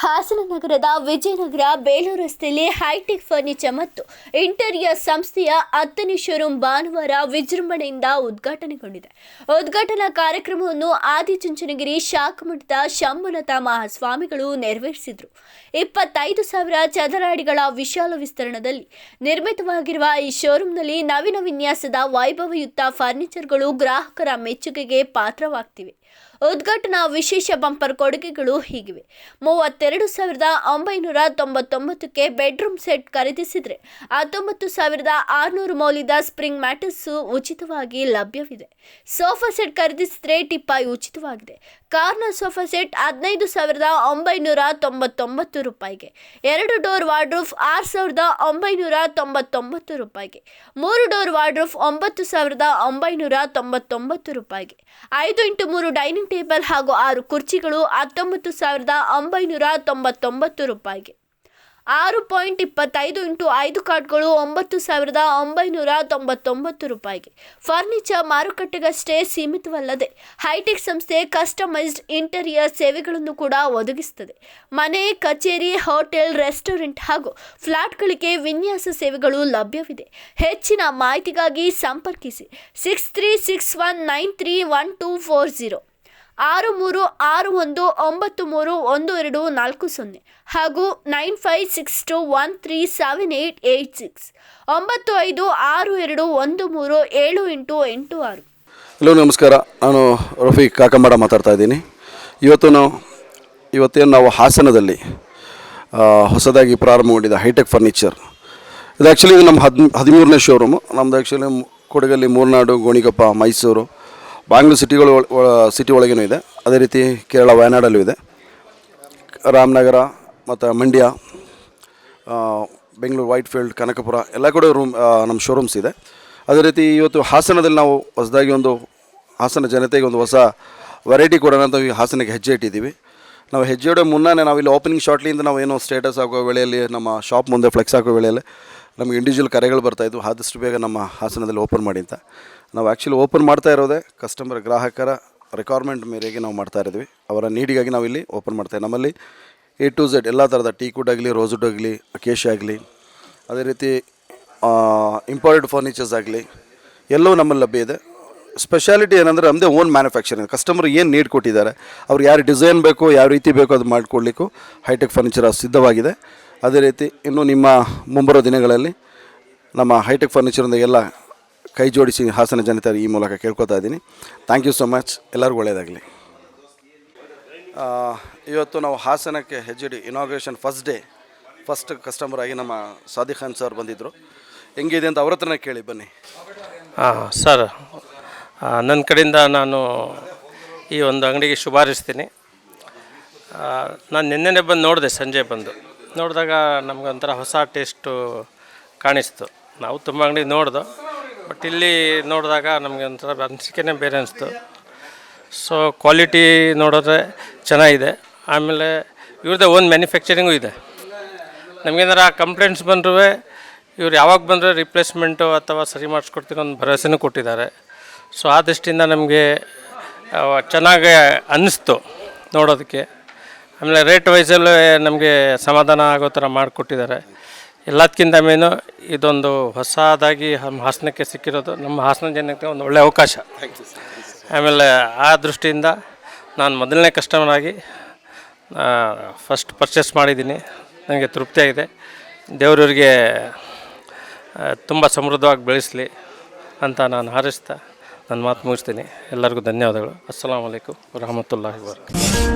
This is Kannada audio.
ಹಾಸನ ನಗರದ ವಿಜಯನಗರ ಬೇಲೂರು ರಸ್ತೆಯಲ್ಲಿ ಹೈಟೆಕ್ ಫರ್ನಿಚರ್ ಮತ್ತು ಇಂಟೀರಿಯರ್ ಸಂಸ್ಥೆಯ ಹತ್ತನೇ ಶೋರೂಮ್ ಭಾನುವಾರ ವಿಜೃಂಭಣೆಯಿಂದ ಉದ್ಘಾಟನೆಗೊಂಡಿದೆ. ಉದ್ಘಾಟನಾ ಕಾರ್ಯಕ್ರಮವನ್ನು ಆದಿಚುಂಚನಗಿರಿ ಶಾಖಮಠದ ಶಂಭುನಾಥ ಮಹಾಸ್ವಾಮಿಗಳು ನೆರವೇರಿಸಿದರು. ಇಪ್ಪತ್ತೈದು ಸಾವಿರ ಚದರ ಅಡಿಗಳ ವಿಶಾಲ ವಿಸ್ತರಣದಲ್ಲಿ ನಿರ್ಮಿತವಾಗಿರುವ ಈ ಶೋರೂಮ್ನಲ್ಲಿ ನವೀನ ವಿನ್ಯಾಸದ ವೈಭವಯುತ ಫರ್ನಿಚರ್ಗಳು ಗ್ರಾಹಕರ ಮೆಚ್ಚುಗೆಗೆ ಪಾತ್ರವಾಗ್ತಿವೆ. ಉದ್ಘಾಟನಾ ವಿಶೇಷ ಬಂಪರ್ ಕೊಡುಗೆಗಳು ಹೀಗಿವೆ. ಮೂವತ್ತೆರಡು ಸಾವಿರದ ಒಂಬೈನೂರ ತೊಂಬತ್ತೊಂಬತ್ತಕ್ಕೆ ಬೆಡ್ರೂಮ್ ಸೆಟ್ ಖರೀದಿಸಿದರೆ, ಹತ್ತೊಂಬತ್ತು ಸಾವಿರದ ಆರುನೂರು ಮೌಲ್ಯದ ಸ್ಪ್ರಿಂಗ್ ಮ್ಯಾಟಸ್ಸು ಉಚಿತವಾಗಿ ಲಭ್ಯವಿದೆ. ಸೋಫಾ ಸೆಟ್ ಖರೀದಿಸಿದರೆ ಟಿಪ್ಪಾಯಿ ಉಚಿತವಾಗಿದೆ. ಕಾರ್ನರ್ ಸೋಫಾ ಸೆಟ್ ಹದಿನೈದು ಸಾವಿರದ ಒಂಬೈನೂರ ತೊಂಬತ್ತೊಂಬತ್ತು ರೂಪಾಯಿಗೆ. ಎರಡು ಡೋರ್ ವಾರ್ಡ್ರೂಫ್ ಆರು ಸಾವಿರದ ಒಂಬೈನೂರ ತೊಂಬತ್ತೊಂಬತ್ತು ರೂಪಾಯಿಗೆ. ಮೂರು ಡೋರ್ ವಾರ್ಡ್ರೂಫ್ ಒಂಬತ್ತು ಸಾವಿರದ ಒಂಬೈನೂರ ತೊಂಬತ್ತೊಂಬತ್ತು ರೂಪಾಯಿಗೆ. ಐದು ಇಂಟು ಮೂರು ಡೈನಿಂಗ್ ಟೇಬಲ್ ಹಾಗೂ ಆರು ಕುರ್ಚಿಗಳು ಹತ್ತೊಂಬತ್ತು ಸಾವಿರದ ಒಂಬೈನೂರ ತೊಂಬತ್ತೊಂಬತ್ತು ರೂಪಾಯಿಗೆ. ಆರು ಪಾಯಿಂಟ್ ಇಪ್ಪತ್ತೈದು ಇಂಟು ಐದು ಕಾರ್ಡ್ಗಳು ಒಂಬತ್ತು ಸಾವಿರದ ಒಂಬೈನೂರ ತೊಂಬತ್ತೊಂಬತ್ತು ರೂಪಾಯಿಗೆ. ಫರ್ನಿಚರ್ ಮಾರುಕಟ್ಟೆಗಷ್ಟೇ ಸೀಮಿತವಲ್ಲದೆ, ಹೈಟೆಕ್ ಸಂಸ್ಥೆ ಕಸ್ಟಮೈಸ್ಡ್ ಇಂಟೀರಿಯರ್ ಸೇವೆಗಳನ್ನು ಕೂಡ ಒದಗಿಸುತ್ತದೆ. ಮನೆ, ಕಚೇರಿ, ಹೋಟೆಲ್, ರೆಸ್ಟೋರೆಂಟ್ ಹಾಗೂ ಫ್ಲಾಟ್ಗಳಿಗೆ ವಿನ್ಯಾಸ ಸೇವೆಗಳು ಲಭ್ಯವಿದೆ. ಹೆಚ್ಚಿನ ಮಾಹಿತಿಗಾಗಿ ಸಂಪರ್ಕಿಸಿ. Six three six one nine three one two four zero. ಆರು ಮೂರು ಆರು ಒಂದು ಒಂಬತ್ತು ಮೂರು ಒಂದು ಎರಡು ನಾಲ್ಕು ಸೊನ್ನೆ ಹಾಗೂ nine five six two one three seven eight eight six ಒಂಬತ್ತು ಐದು ಆರು ಎರಡು ಒಂದು ಮೂರು ಏಳು ಎಂಟು ಎಂಟು ಆರು. ಹಲೋ, ನಮಸ್ಕಾರ. ನಾನು ರಫೀಕ್ ಕಾಕಂಬಾಡ ಮಾತಾಡ್ತಾ ಇದ್ದೀನಿ. ಇವತ್ತು ನಾವು ಇವತ್ತೇನು ನಾವು ಹಾಸನದಲ್ಲಿ ಹೊಸದಾಗಿ ಪ್ರಾರಂಭ ಮಾಡಿದ ಹೈಟೆಕ್ ಫರ್ನಿಚರ್. ಇದು ಆ್ಯಕ್ಚುಲಿ ಇದು ನಮ್ಮ ಹದ್ ಹದಿಮೂರನೇ ಶೋರೂಮು ನಮ್ಮದು ಆ್ಯಕ್ಚುಲಿ ಕೊಡಗಲ್ಲಿ ಮೂರ್ನಾಡು ಗೋಣಿಕೊಪ್ಪ ಮೈಸೂರು. ಬ್ಯಾಂಗ್ಳೂರು ಸಿಟಿಗಳು ಸಿಟಿ ಒಳಗೇನೂ ಇದೆ. ಅದೇ ರೀತಿ ಕೇರಳ, ವಯನಾಡಲ್ಲೂ ಇದೆ. ರಾಮನಗರ ಮತ್ತು ಮಂಡ್ಯ ಬೆಂಗಳೂರು ವೈಟ್ ಫೀಲ್ಡ್ ಕನಕಪುರ ಎಲ್ಲ ಕಡೆ ರೂಮ್ ನಮ್ಮ ಶೋರೂಮ್ಸ್ ಇದೆ. ಅದೇ ರೀತಿ ಇವತ್ತು ಹಾಸನದಲ್ಲಿ ನಾವು ಹೊಸದಾಗಿ ಒಂದು ಹಾಸನ ಜನತೆಗೆ ಒಂದು ಹೊಸ ವೆರೈಟಿ ಕೊಡೋಣ ಅಂತ ಈ ಹಾಸನಕ್ಕೆ ಹೆಜ್ಜೆ ಇಟ್ಟಿದ್ದೀವಿ. ನಾವು ಹೆಜ್ಜೆ ಇಡೋ ಮುನ್ನಾನೇ ನಾವು ಇಲ್ಲಿ ಓಪನಿಂಗ್ ಶಾರ್ಟ್ಲಿಂದ ನಾವು ಏನೋ ಸ್ಟೇಟಸ್ ಹಾಕೋ ವೇಳೆಯಲ್ಲಿ ನಮ್ಮ ಶಾಪ್ ಮುಂದೆ ಫ್ಲೆಕ್ಸ್ ಹಾಕೋ ವೇಳೆಯಲ್ಲಿ ನಮಗೆ ಇಂಡಿವಿಜುವಲ್ ಕರೆಗಳು ಬರ್ತಾಯಿದ್ವು ಆದಷ್ಟು ಬೇಗ ನಮ್ಮ ಹಾಸನದಲ್ಲಿ ಓಪನ್ ಮಾಡಿ ಅಂತ. ನಾವು ಆ್ಯಕ್ಚುಲಿ ಓಪನ್ ಮಾಡ್ತಾ ಇರೋದೇ ಕಸ್ಟಮರ್ ಗ್ರಾಹಕರ ರಿಕ್ವೈರ್ಮೆಂಟ್ ಮೇರೆಗೆ ನಾವು ಮಾಡ್ತಾ ಇದ್ವಿ ಅವರ ನೀಡಿಗಾಗಿ ನಾವು ಇಲ್ಲಿ ಓಪನ್ ಮಾಡ್ತಾ ನಮ್ಮಲ್ಲಿ ಎ ಟು ಝೆಡ್ ಎಲ್ಲ ಥರದ ಟೀ ಕುಡ್ ಆಗಲಿ ರೋಸುಡ್ ಆಗಲಿ ಅಕೇಶ್ ಆಗಲಿ, ಅದೇ ರೀತಿ ಇಂಪಾರ್ಟೆಡ್ ಫರ್ನಿಚರ್ಸ್ ಆಗಲಿ, ಎಲ್ಲವೂ ನಮ್ಮಲ್ಲಿ ಲಭ್ಯ ಇದೆ. ಸ್ಪೆಷಾಲಿಟಿ ಏನಂದರೆ ನಮ್ಮದೇ ಓನ್ ಮ್ಯಾನುಫ್ಯಾಕ್ಚರಿಂಗ್ ಕಸ್ಟಮರ್ ಏನು ನೀಡ್ ಕೊಟ್ಟಿದ್ದಾರೆ, ಅವ್ರು ಯಾರು ಡಿಸೈನ್ ಬೇಕು, ಯಾವ ರೀತಿ ಬೇಕು ಅದು ಮಾಡಿಕೊಡ್ಲಿಕ್ಕೂ ಹೈಟೆಕ್ ಫರ್ನಿಚರ್ ಸಿದ್ಧವಾಗಿದೆ. ಅದೇ ರೀತಿ ಇನ್ನು ನಿಮ್ಮ ಮುಂಬರುವ ದಿನಗಳಲ್ಲಿ ನಮ್ಮ ಹೈಟೆಕ್ ಫರ್ನಿಚರ್ದಾಗೆಲ್ಲ ಕೈ ಜೋಡಿಸಿ ಹಾಸನ ಜನತೆ ಈ ಮೂಲಕ ಕೇಳ್ಕೊತಾ ಇದ್ದೀನಿ. ಥ್ಯಾಂಕ್ ಯು ಸೊ ಮಚ್ ಎಲ್ಲರಿಗೂ ಒಳ್ಳೆಯದಾಗಲಿ. ಇವತ್ತು ನಾವು ಹಾಸನಕ್ಕೆ ಹೆಜ್ಜೆಡಿ inauguration first day first customer ಆಗಿ ನಮ್ಮ ಸಾದಿ ಖಾನ್ ಸರ್ ಬಂದಿದ್ದರು ಹೆಂಗಿದೆ ಅಂತ ಅವ್ರ ಹತ್ರನೇ ಕೇಳಿ, ಬನ್ನಿ. ಹಾಂ ಸರ್ ನನ್ನ ಕಡೆಯಿಂದ ನಾನು ಈ ಒಂದು ಅಂಗಡಿಗೆ ಶುಭಾರಿಸ್ತೀನಿ. ನಾನು ನಿನ್ನೆನೆ ಬಂದು ನೋಡಿದೆ, ಸಂಜೆ ಬಂದು. ನೋಡಿದಾಗ ನಮಗೊಂಥರ ಹೊಸ ಟೇಸ್ಟು ಕಾಣಿಸ್ತು. ನಾವು ತುಂಬ ಅಂಗಡಿ ನೋಡ್ದು ಬಟ್ ಇಲ್ಲಿ ನೋಡಿದಾಗ ನಮಗೆ ಒಂಥರ ಅನಿಸಿಕೆನೇ ಬೇರೆ ಅನಿಸ್ತು. ಸೊ ಕ್ವಾಲಿಟಿ ನೋಡಿದ್ರೆ ಚೆನ್ನಾಗಿದೆ. ಆಮೇಲೆ ಇವ್ರದ್ದೇ ಓನ್ ಮ್ಯಾನುಫ್ಯಾಕ್ಚರಿಂಗು ಇದೆ. ನಮಗೇನಾರ ಕಂಪ್ಲೇಂಟ್ಸ್ ಬಂದರೂ ಇವ್ರು ಯಾವಾಗ ಬಂದರೆ ರಿಪ್ಲೇಸ್ಮೆಂಟು ಅಥವಾ ಸರಿ ಮಾಡಿಸ್ಕೊಡ್ತೀರೋ ಒಂದು ಭರವಸೆನೂ ಕೊಟ್ಟಿದ್ದಾರೆ. ಸೊ ಆ ದೃಷ್ಟಿಯಿಂದ ನಮಗೆ ಚೆನ್ನಾಗಿ ಅನ್ನಿಸ್ತು ನೋಡೋದಕ್ಕೆ. ಆಮೇಲೆ ರೇಟ್ ವೈಸಲ್ಲೂ ನಮಗೆ ಸಮಾಧಾನ ಆಗೋ ಥರ ಮಾಡಿಕೊಟ್ಟಿದ್ದಾರೆ. ಎಲ್ಲದಕ್ಕಿಂತ ಮೇನು ಇದೊಂದು ಹೊಸದಾಗಿ ನಮ್ಮ ಹಾಸನಕ್ಕೆ ಸಿಕ್ಕಿರೋದು ನಮ್ಮ ಹಾಸನ ಜನಕ್ಕೆ ಒಂದು ಒಳ್ಳೆಯ ಅವಕಾಶ. ಆಮೇಲೆ ಆ ದೃಷ್ಟಿಯಿಂದ ನಾನು ಮೊದಲನೇ ಕಸ್ಟಮರ್ ಆಗಿ ಫಸ್ಟ್ ಪರ್ಚೇಸ್ ಮಾಡಿದ್ದೀನಿ. ನನಗೆ ತೃಪ್ತಿಯಾಗಿದೆ ದೇವರವ್ರಿಗೆ ತುಂಬ ಸಮೃದ್ಧವಾಗಿ ಬೆಳೆಸಲಿ ಅಂತ ನಾನು ಹಾರೈಸ್ತಾ ನನ್ನ ಮಾತು ಮುಗಿಸ್ತೀನಿ. ಎಲ್ಲರಿಗೂ ಧನ್ಯವಾದಗಳು. ಅಸ್ಸಲಾಮ್ ವಲೈಕುಮ್ ವರಹಮತುಲ್ಲಾಹಿ ವರ್ಕ